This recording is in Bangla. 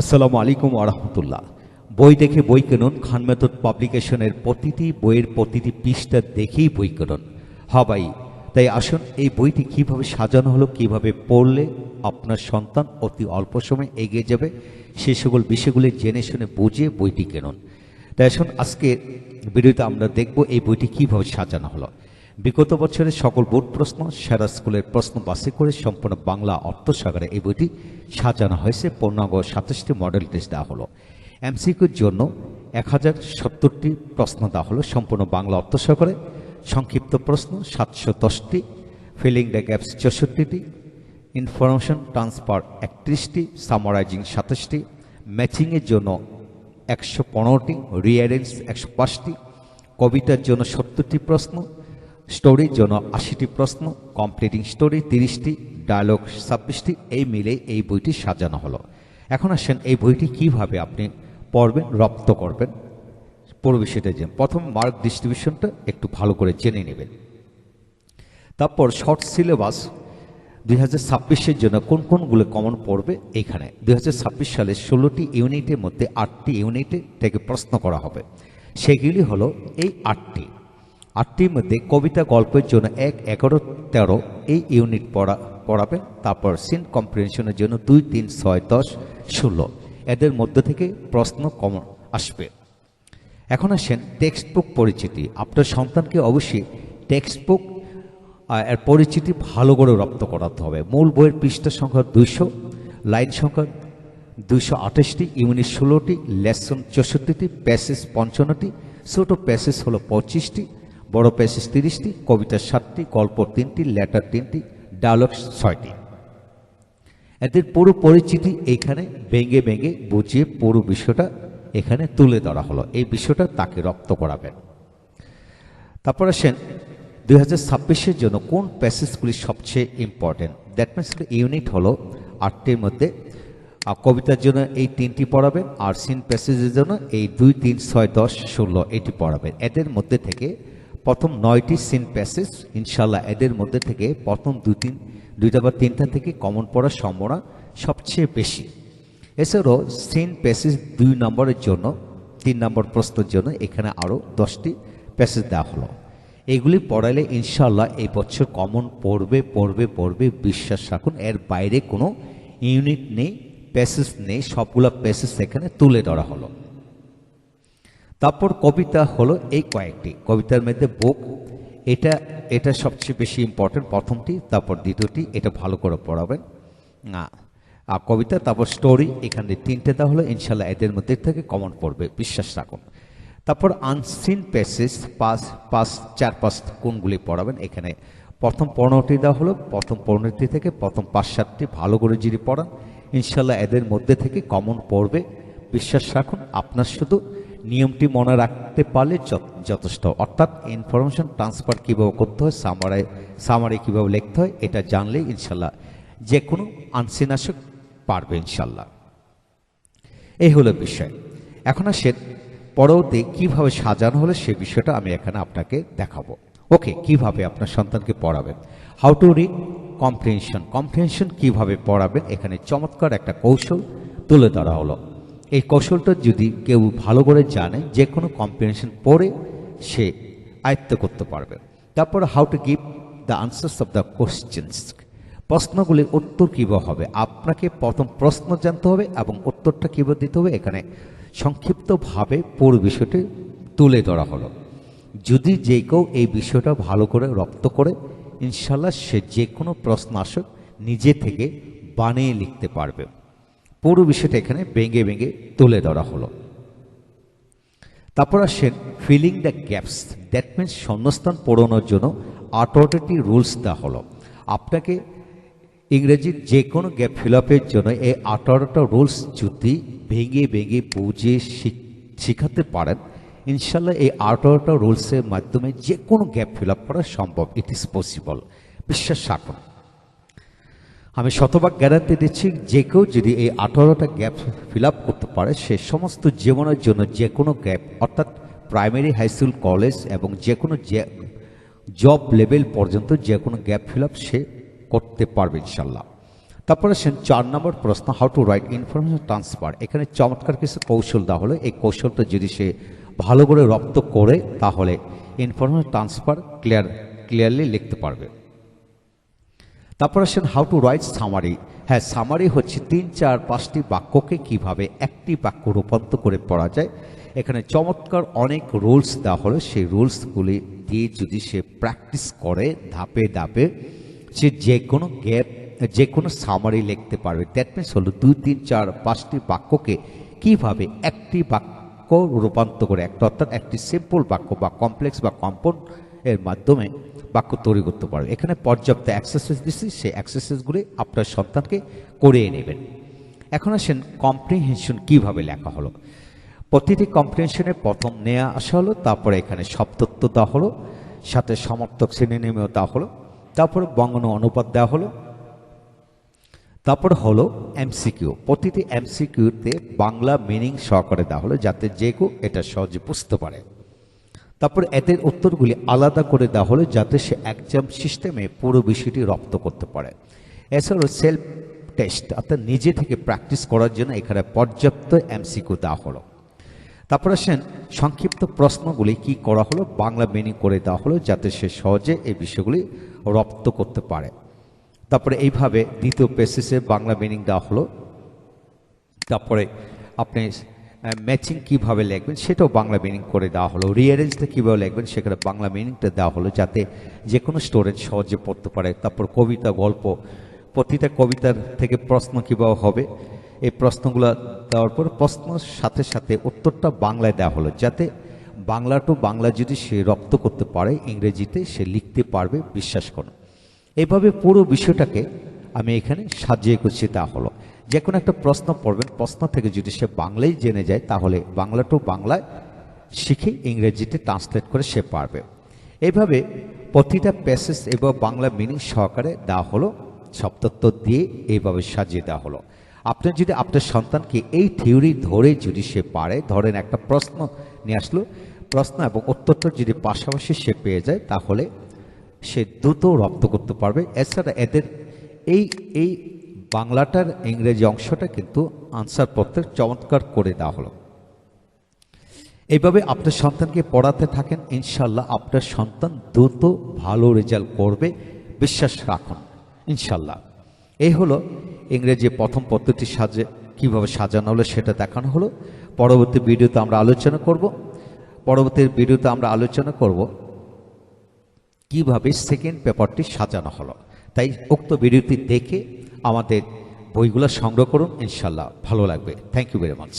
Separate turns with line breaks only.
আসসালামু আলাইকুম আরহামতুল্লাহ বই দেখে বই কিনুন, খান মেথড পাবলিকেশনের প্রতিটি বইয়ের প্রতিটি পৃষ্ঠা দেখেই বই কিনুন। হবাই তাই আসুন, এই বইটি কীভাবে সাজানো হলো, কীভাবে পড়লে আপনার সন্তান অতি অল্প সময় এগিয়ে যাবে, সে সকল বিষয়গুলি জেনে শুনে বুঝে বইটি কিনুন। তাই আসুন আজকে ভিডিওতে আমরা দেখব এই বইটি কীভাবে সাজানো হলো। বিগত বছরের সকল বোর্ড প্রশ্ন, সেরা স্কুলের প্রশ্ন বাসে করে সম্পূর্ণ বাংলা অর্থসাগরে এই বইটি সাজানো হয়েছে। পূর্ণাঙ্গ সাতাশটি মডেল টেস্ট দেওয়া হলো। এমসিকিউর জন্য এক হাজার সত্তরটি প্রশ্ন দেওয়া হলো সম্পূর্ণ বাংলা অর্থসাগরে। সংক্ষিপ্ত প্রশ্ন সাতশো দশটি, ফিলিং দ্য গ্যাপস চৌষট্টিটি, ইনফরমেশন ট্রান্সফার একত্রিশটি, সামারাইজিং সাতাশটি, ম্যাচিংয়ের জন্য একশো পনেরোটি রিয়ারেন্স একশো পাঁচটি, কবিতার জন্য সত্তরটি প্রশ্ন স্টোরির জন্য আশিটি প্রশ্ন, কমপ্লিটিং স্টোরি তিরিশটি, ডায়লগ ছাব্বিশটি, এই মিলে এই বইটি সাজানো হলো। এখন আসেন এই বইটি কীভাবে আপনি পড়বেন, রপ্ত করবেন? পুরো বিষয়টা যে, প্রথম মার্ক ডিস্ট্রিবিউশনটা একটু ভালো করে জেনে নেবেন। তারপর শর্ট সিলেবাস, দুই হাজার ছাব্বিশের জন্য কোন কোনগুলো কমন পড়বে এইখানে দুই হাজার ছাব্বিশ সালে ষোলোটি ইউনিটের মধ্যে আটটি ইউনিটে থেকে প্রশ্ন করা হবে। সেগুলি হলো এই আটটি। আটটির মধ্যে কবিতা গল্পের জন্য এক এগারো তেরো এই ইউনিট পড়া, পড়াবে। তারপর সিন কম্প্রিহেনশনের জন্য দুই, তিন, ছয়, দশ, ষোলো। এদের মধ্যে থেকে প্রশ্ন কমন আসবে। এখন আসেন টেক্সট বুক পরিচিতি। আপনার সন্তানকে অবশ্যই টেক্সট বুক এর পরিচিতি ভালো করে রপ্ত করাতে হবে। মূল বইয়ের পৃষ্ঠা সংখ্যা দুইশো, লাইন সংখ্যা দুইশো আঠাশটি, ইউনিট ষোলোটি, লেসন চৌষট্টিটি, প্যাসেজ পঞ্চান্নটি, ছোটো প্যাসেজ হলো পঁচিশটি বড় প্যাসেজ তিরিশটি কবিতা সাতটি গল্প তিনটি, লেটার তিনটি ডায়লগ ছয়টি। এদের পুরো পরিচিতি এখানে ভেঙে ভেঙে বুঝিয়ে পুরো বিষয়টা এখানে তুলে ধরা হলো। এই বিষয়টা তাকে রপ্ত করাবেন। তারপর আসেন, দুই হাজার ছাব্বিশের জন্য কোন প্যাসেজগুলি সবচেয়ে ইম্পর্টেন্ট দ্যাট মিনস ইউনিট হলো আটটির মধ্যে কবিতার জন্য এই তিনটি পড়াবেন, আর সিন প্যাসেজের জন্য এই দুই, তিন, ছয়, দশ, ষোলো, এটি পড়াবেন। এদের মধ্যে থেকে প্রথম নয়টি সিন প্যাসেজ ইনশাল্লাহ এদের মধ্যে থেকে প্রথম দুই তিন, দুইটা বা তিনটা থেকে কমন পড়ার সম্ভাবনা সবচেয়ে বেশি। এছাড়াও সিন প্যাসেজ দুই নম্বরের জন্য, তিন নম্বর প্রশ্নের জন্য এখানে আরও দশটি প্যাসেজ দেওয়া হলো। এগুলি পড়াইলে ইনশাল্লাহ এই বছর কমন পড়বে পড়বে পড়বে, বিশ্বাস রাখুন, এর বাইরে কোনো ইউনিট নেই প্যাসেজ নেই, সবগুলো প্যাসেজ এখানে তুলে ধরা হলো। তারপর কবিতা হলো এই কয়েকটি। কবিতার মধ্যে বুক, এটা এটা সবচেয়ে বেশি ইম্পর্টেন্ট প্রথমটি, তারপর দ্বিতীয়টি, এটা ভালো করে পড়াবেন। না আর কবিতা, তারপর স্টোরি এখানে তিনটে দেওয়া হলো, ইনশাল্লাহ এদের মধ্যে থেকে কমন পড়বে, বিশ্বাস রাখুন। তারপর আনসিন প্যাসেজ পাঁচ পাঁচ চার পাঁচ কোনগুলি পড়াবেন, এখানে প্রথম পনেরোটি দেওয়া হলো, প্রথম পনেরোটি থেকে প্রথম পাঁচ, সাতটি ভালো করে যিনি পড়ান, ইনশাল্লাহ এদের মধ্যে থেকে কমন পড়বে, বিশ্বাস রাখুন, আপনার শুধু নিয়মটি মনে রাখতে পারলে যথেষ্ট। অর্থাৎ ইনফরমেশন ট্রান্সফার কীভাবে করতে হয় সামারে সামারে কীভাবে লিখতে হয়, এটা জানলে ইনশাল্লাহ যে কোনো আনসিন আসক পারবে ইনশাল্লাহ। এই হলো বিষয়। এখন আসেন পরবর্তী কীভাবে সাজানো হলে সে বিষয়টা আমি এখানে আপনাকে দেখাবো। ওকে, কীভাবে আপনার সন্তানকে পড়াবেন? How to read comprehension comprehension কীভাবে পড়াবেন? এখানে চমৎকার একটা কৌশল তুলে ধরা হলো। এই কৌশলটা যদি কেউ ভালো করে জানে, যে কোনো কম্প্রিহেনশন পড়ে সে আয়ত্ত করতে পারবে। তারপর how to give the answers of the questions প্রশ্নগুলির উত্তর কীভাবে হবে? আপনাকে প্রথম প্রশ্ন জানতে হবে এবং উত্তরটা কীভাবে দিতে হবে? এখানে সংক্ষিপ্তভাবে পুরো বিষয়টি তুলে ধরা হলো। যদি যে কেউ এই বিষয়টা ভালো করে রপ্ত করে ইনশাল্লাহ সে যে কোনো প্রশ্ন আসুক, নিজে থেকে বানিয়ে লিখতে পারবে। পুরো বিষয়টা এখানে ভেঙে ভেঙে তুলে ধরা হলো। তারপর আসেন filling the gaps that means শূন্যস্থান পড়ানোর জন্য আঠারোটি রুলস দেওয়া হলো। আপনাকে ইংরেজির যে কোনো গ্যাপ ফিল আপের জন্য এই আঠারোটা রুলস যদি ভেঙে ভেঙে বুঝে শিখাতে পারেন, ইনশাল্লাহ এই আঠারোটা রুলসের মাধ্যমে যে কোনো গ্যাপ ফিল আপ করা সম্ভব। ইট ইজ পসিবল বিশ্বাস রাখুন। আমি শতভাগ গ্যারান্টি দিচ্ছি, যে কেউ যদি এই আঠারোটা গ্যাপ ফিল করতে পারে, সে সমস্ত জীবনের জন্য যে কোনো গ্যাপ অর্থাৎ প্রাইমারি হাই স্কুল কলেজ এবং যে কোনো জব লেভেল পর্যন্ত যে কোনো গ্যাপ ফিল সে করতে পারবে ইনশাল্লাহ তারপরে আসেন চার নম্বর প্রশ্ন how to write information transfer এখানে চমৎকার কিছু কৌশল দেওয়া হলো। এই কৌশলটা যদি সে ভালো করে রপ্ত করে, তাহলে ইনফরমেশন ট্রান্সফার ক্লিয়ার ক্লিয়ারলি লিখতে পারবে। তারপর আসেন হাউ টু রাইট সামারি হ্যাঁ সামারি হচ্ছে তিন, চার, পাঁচটি বাক্যকে কীভাবে একটি বাক্য রূপান্তর করে পড়া যায়। এখানে চমৎকার অনেক রুলস দেওয়া হলো। সেই রুলসগুলি দিয়ে যদি সে প্র্যাকটিস করে ধাপে ধাপে, সে যে কোনো গ্যাপ যে কোনো সামারি লিখতে পারবে। দ্যাট মিনস হলো দুই, তিন, চার, পাঁচটি বাক্যকে কীভাবে একটি বাক্য রূপান্তর করে, একটা অর্থাৎ একটি সিম্পল বাক্য বা কমপ্লেক্স বা কম্পাউন্ড এর মাধ্যমে বাক্য তৈরি করতে পারবে। এখানে পর্যাপ্ত এক্সারসাইজ দিচ্ছি, সেই এক্সারসাইজগুলি আপনার সন্তানকে করিয়ে নেবেন। এখন আসেন কম্প্রিহেনশন কীভাবে লেখা হলো। প্রতিটি কম্প্রিহেনশনের প্রথম নেওয়া আসা হলো, তারপরে এখানে শব্দত্ব দেওয়া হলো, সাথে সমর্থক শ্রেণীনিমেও দেওয়া হলো, তারপরে বঙ্গন অনুপাত দেওয়া হলো, তারপর হলো এমসিকিউ প্রতিটি এমসিকিউতে বাংলা মিনিং সহকারে দেওয়া হলো, যাতে যে কেউ এটা সহজে বুঝতে পারে। তারপর এদের উত্তরগুলি আলাদা করে দেওয়া হলো যাতে সে এক্সাম সিস্টেমে পুরো বিষয়টি রপ্ত করতে পারে। এছাড়াও সেলফ টেস্ট অর্থাৎ নিজে থেকে প্র্যাকটিস করার জন্য এখানে পর্যাপ্ত এমসিকিউ দেওয়া হলো। তারপর আসেন, সংক্ষিপ্ত প্রশ্নগুলি কি করা হলো, বাংলা মিনিং করে দেওয়া হলো যাতে সে সহজে এই বিষয়গুলি রপ্ত করতে পারে। তারপরে এইভাবে দ্বিতীয় পেসিসে বাংলা মিনিং দেওয়া হলো। তারপরে আপনি ম্যাচিং কীভাবে লিখবেন সেটাও বাংলা মিনিং করে দেওয়া হলো। রিয়ারেঞ্জটা কীভাবে লিখবেন সেখানে বাংলা মিনিংটা দেওয়া হলো যাতে যে কোনো স্টোরেজ সহজে পড়তে পারে। তারপর কবিতা, গল্প, প্রতিটা কবিতার থেকে প্রশ্ন কীভাবে হবে, এই প্রশ্নগুলো দেওয়ার পর প্রশ্নের সাথে সাথে উত্তরটা বাংলায় দেওয়া হলো যাতে বাংলা টু বাংলা যদি সে রপ্ত করতে পারে, ইংরেজিতে সে লিখতে পারবে, বিশ্বাস করুন এভাবে পুরো বিষয়টাকে আমি এখানে সাজিয়ে গুছিয়ে দেওয়া হলো। যে কোনো একটা প্রশ্ন পড়বেন, প্রশ্ন থেকে যদি সে বাংলায় জেনে যায়, তাহলে বাংলা টু বাংলায় শিখে ইংরেজিতে ট্রান্সলেট করে সে পারবে। এইভাবে প্রতিটা প্যাসেজ এবং বাংলা মিনিং সহকারে দেওয়া হলো শব্দত্ব দিয়ে এইভাবে সাজিয়ে দেওয়া হলো। আপনি যদি আপনার সন্তানকে এই থিওরি ধরে যদি সে পারে, ধরেন একটা প্রশ্ন নিয়ে আসলো, প্রশ্ন এবং উত্তরটা যদি পাশাপাশি সে পেয়ে যায়, তাহলে সে দ্রুত রপ্ত করতে পারবে। এছাড়া এদের এই এই বাংলাটার ইংরেজি অংশটা কিন্তু আনসার পত্রের চমৎকার করে দেওয়া হলো। এইভাবে আপনার সন্তানকে পড়াতে থাকেন, ইনশাল্লাহ আপনার সন্তান দ্রুত ভালো রেজাল্ট করবে, বিশ্বাস রাখুন, ইনশাল্লাহ। এই হলো ইংরেজি প্রথম পদ্ধতি সাজে, কীভাবে সাজানো হলো সেটা দেখানো হলো। পরবর্তী ভিডিওতে আমরা আলোচনা করব। পরবর্তী ভিডিওতে আমরা আলোচনা করব কীভাবে সেকেন্ড পেপারটি সাজানো হলো। তাই উক্ত ভিডিওটি দেখে আমাদের বইগুলো সংগ্রহ করুন, ইনশাল্লাহ। ভালো লাগবে। Thank you very much